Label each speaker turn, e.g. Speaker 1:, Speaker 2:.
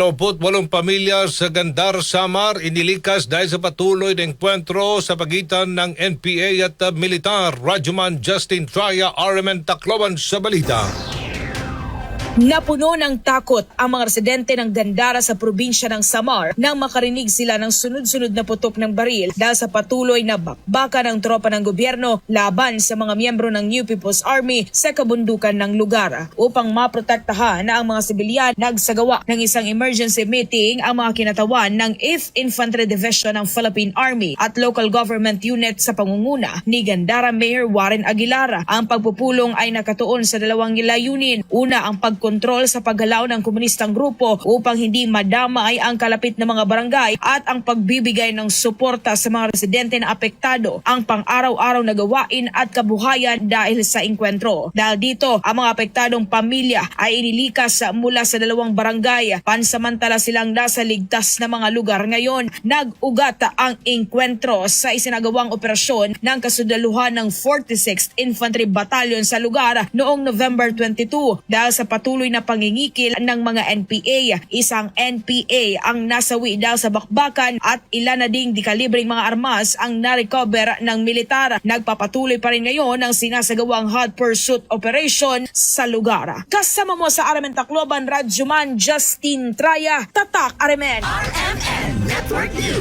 Speaker 1: 28 pamilya sa Gandar, Samar inilikas dahil sa patuloy na enkwentro sa pagitan ng NPA at uh, militar. Rajuman Justin Traya, RMN Tacloban sa balita.
Speaker 2: Napuno ng takot ang mga residente ng Gandara sa probinsya ng Samar nang makarinig sila ng sunod-sunod na putok ng baril dahil sa patuloy na bakbakan ng tropa ng gobyerno laban sa mga miyembro ng New People's Army sa kabundukan ng lugar. Upang maprotektahan na ang mga sibilyan, nagsagawa ng isang emergency meeting ang mga kinatawan ng 8th Infantry Division ng Philippine Army at local government unit sa pangunguna ni Gandara Mayor Warren Aguilar. Ang pagpupulong ay nakatuon sa dalawang layunin. Una, ang pagkontrol sa paggalaw ng komunistang grupo upang hindi madamay ang kalapit na mga barangay at ang pagbibigay ng suporta sa mga residente na apektado ang pang-araw-araw na gawain at kabuhayan dahil sa inkwentro. Dahil dito, ang mga apektadong pamilya ay inilikas mula sa dalawang barangay. Pansamantala silang nasa ligtas na mga lugar ngayon. Nag-ugat ang inkwentro sa isinagawang operasyon ng kasundaluhan ng 46th Infantry Battalion sa lugar noong November 22 dahil sa patuloy na pangingikil ng mga NPA. Isang NPA ang nasawi dahil sa bakbakan at ilan na ding dikalibring mga armas ang narecover ng militar. Nagpapatuloy pa rin ngayon ang sinasagawang hot pursuit operation sa lugar. Kasama mo sa Aramen Tacloban, Radjuman Justin Traya, Tatak Aramen.
Speaker 3: RMN Network News.